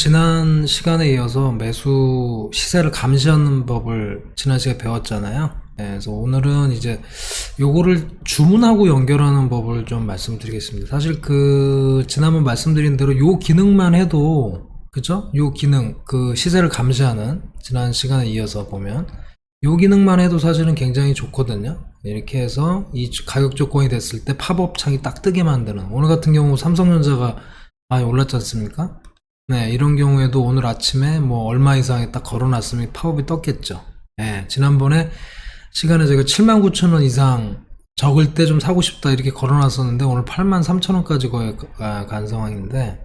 지난 시간에 이어서 매수 시세를 감시하는 법을 지난 시간에 배웠잖아요. 네, 그래서 오늘은 이제 요거를 주문하고 연결하는 법을 좀 말씀드리겠습니다. 사실 그 지난번 말씀드린 대로 요 기능만 해도 그죠? 요 기능 그 시세를 감시하는 지난 시간에 이어서 보면 요 기능만 해도 사실은 굉장히 좋거든요. 이렇게 해서 이 가격 조건이 됐을 때 팝업 창이 딱 뜨게 만드는 오늘 같은 경우 삼성전자가 많이 올랐지 않습니까? 네, 이런 경우에도 오늘 아침에 뭐 얼마 이상에 딱 걸어놨으면 팝업이 떴겠죠. 네, 지난번에 시간에 제가 79,000원 이상 적을 때 좀 사고 싶다 이렇게 걸어놨었는데 오늘 83,000원까지 거의 가- 간 상황인데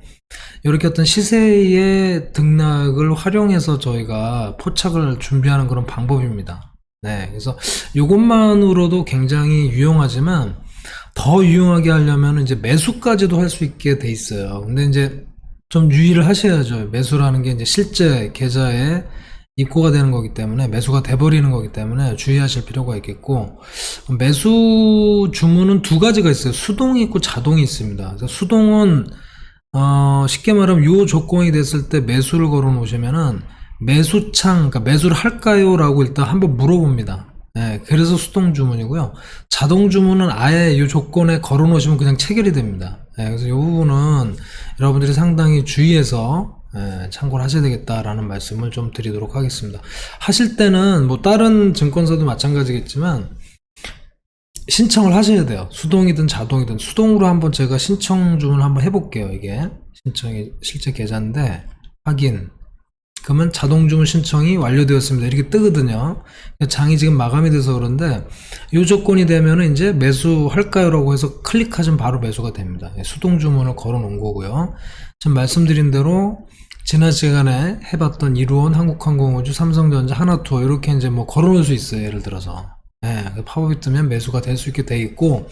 이렇게 어떤 시세의 등락을 활용해서 저희가 포착을 준비하는 그런 방법입니다. 네, 그래서 이것만으로도 굉장히 유용하지만 더 유용하게 하려면 이제 매수까지도 할 수 있게 돼 있어요. 근데 이제 좀 유의를 하셔야죠. 매수라는 게 이제 실제 계좌에 입고가 되는 거기 때문에 매수가 돼버리는 거기 때문에 주의하실 필요가 있겠고 매수 주문은 두 가지가 있어요. 수동이 있고 자동이 있습니다. 수동은 어, 쉽게 말하면 요 조건이 됐을 때 매수를 걸어 놓으시면은 매수창, 그러니까 매수를 할까요? 라고 일단 한번 물어봅니다. 네, 그래서 수동 주문이고요. 자동 주문은 아예 이 조건에 걸어 놓으시면 그냥 체결이 됩니다. 네, 그래서 이 부분은 여러분들이 상당히 주의해서 예, 참고를 하셔야 되겠다라는 말씀을 좀 드리도록 하겠습니다. 하실 때는 뭐 다른 증권사도 마찬가지겠지만 신청을 하셔야 돼요. 수동이든 자동이든 수동으로 한번 제가 신청 주문을 한번 해볼게요. 이게 신청이 실제 계좌인데 확인. 그러면 자동 주문 신청이 완료되었습니다. 이렇게 뜨거든요. 장이 지금 마감이 돼서 그런데 이 조건이 되면은 이제 매수할까요라고 해서 클릭하시면 바로 매수가 됩니다. 예, 수동 주문을 걸어 놓은 거고요. 지금 말씀드린 대로 지난 시간에 해봤던 이루온, 한국항공우주, 삼성전자, 하나투어 이렇게 이제 뭐 걸어 놓을 수 있어요. 예를 들어서. 예, 그 팝업이 뜨면 매수가 될 수 있게 돼 있고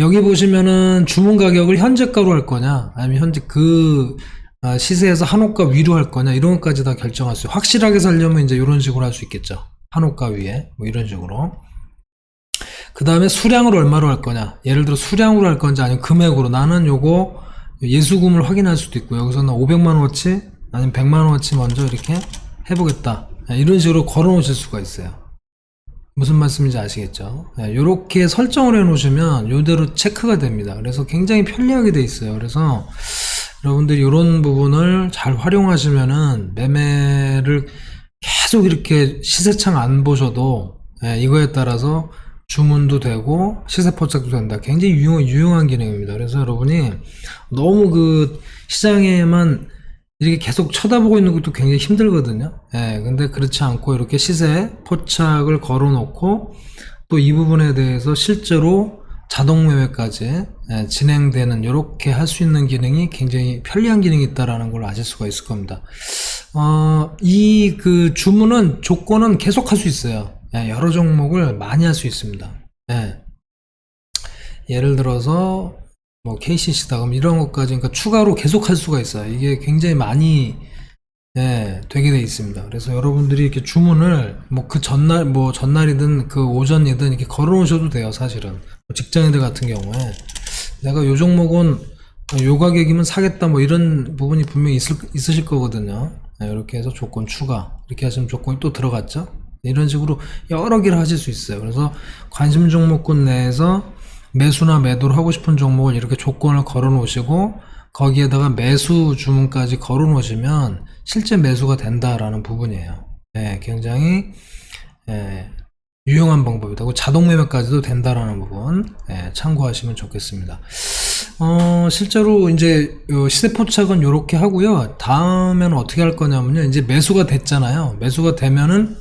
여기 보시면은 주문 가격을 현재가로 할 거냐 아니면 현재 그 아, 시세에서 한호가 위로 할 거냐 이런 것까지 다 결정할 수 있어요. 확실하게 살려면 이제 이런 식으로 할 수 있겠죠. 한호가 위에 뭐 이런 식으로. 그 다음에 수량을 얼마로 할 거냐. 예를 들어 수량으로 할 건지 아니면 금액으로 나는 요거 예수금을 확인할 수도 있고 여기서는 500만 원어치 아니면 100만 원어치 먼저 이렇게 해보겠다. 예, 이런 식으로 걸어 놓으실 수가 있어요. 무슨 말씀인지 아시겠죠? 이렇게 설정을 해 놓으시면 이대로 체크가 됩니다. 그래서 굉장히 편리하게 돼 있어요. 그래서 여러분들이 이런 부분을 잘 활용하시면은 매매를 계속 이렇게 시세창 안 보셔도 예, 이거에 따라서 주문도 되고 시세 포착도 된다. 굉장히 유용, 유용한 기능입니다. 그래서 여러분이 너무 그 시장에만 이렇게 계속 쳐다보고 있는 것도 굉장히 힘들거든요. 예, 근데 그렇지 않고 이렇게 시세 포착을 걸어 놓고 또 이 부분에 대해서 실제로 자동 매매까지 예, 진행되는 이렇게 할 수 있는 기능이 굉장히 편리한 기능이 있다라는 걸 아실 수가 있을 겁니다. 어, 이 그 주문은 조건은 계속 할 수 있어요. 예, 여러 종목을 많이 할 수 있습니다. 예. 예를 들어서 뭐 KCC다 그럼 이런 것까지 그러니까 추가로 계속 할 수가 있어요. 이게 굉장히 많이 예, 되게 돼 있습니다. 그래서 여러분들이 이렇게 주문을 뭐 그 전날 뭐 전날이든 그 오전이든 이렇게 걸어 놓으셔도 돼요, 사실은. 뭐 직장인들 같은 경우에 내가 요 종목은 요 가격이면 사겠다 뭐 이런 부분이 분명히 있을, 있으실 거거든요. 예, 이렇게 해서 조건 추가 이렇게 하시면 조건이 또 들어갔죠. 이런 식으로 여러 개를 하실 수 있어요. 그래서 관심 종목군 내에서 매수나 매도를 하고 싶은 종목을 이렇게 조건을 걸어 놓으시고 거기에다가 매수 주문까지 걸어 놓으시면 실제 매수가 된다라는 부분이에요. 예, 굉장히 예, 유용한 방법이다. 그리고 자동 매매까지도 된다라는 부분 예, 참고하시면 좋겠습니다. 어, 실제로 이제 요 시세 포착은 이렇게 하고요. 다음에는 어떻게 할 거냐면요. 이제 매수가 됐잖아요. 매수가 되면은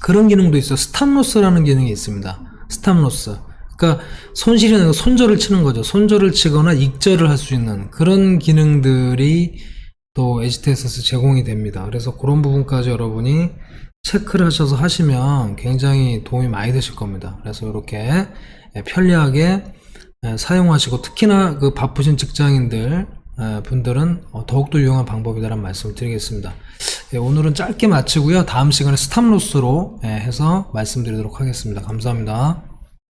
그런 기능도 있어요. 스탑로스라는 기능이 있습니다. 스탑로스. 그러니까 손실이 나고 손절을 치는 거죠. 손절을 치거나 익절을 할 수 있는 그런 기능들이 또 HTS에서 제공이 됩니다. 그래서 그런 부분까지 여러분이 체크를 하셔서 하시면 굉장히 도움이 많이 되실 겁니다. 그래서 이렇게 편리하게 사용하시고 특히나 그 바쁘신 직장인들 분들은 어, 더욱더 유용한 방법이다라는 말씀을 드리겠습니다. 예, 오늘은 짧게 마치고요. 다음 시간에 스탑로스로 예, 해서 말씀드리도록 하겠습니다. 감사합니다.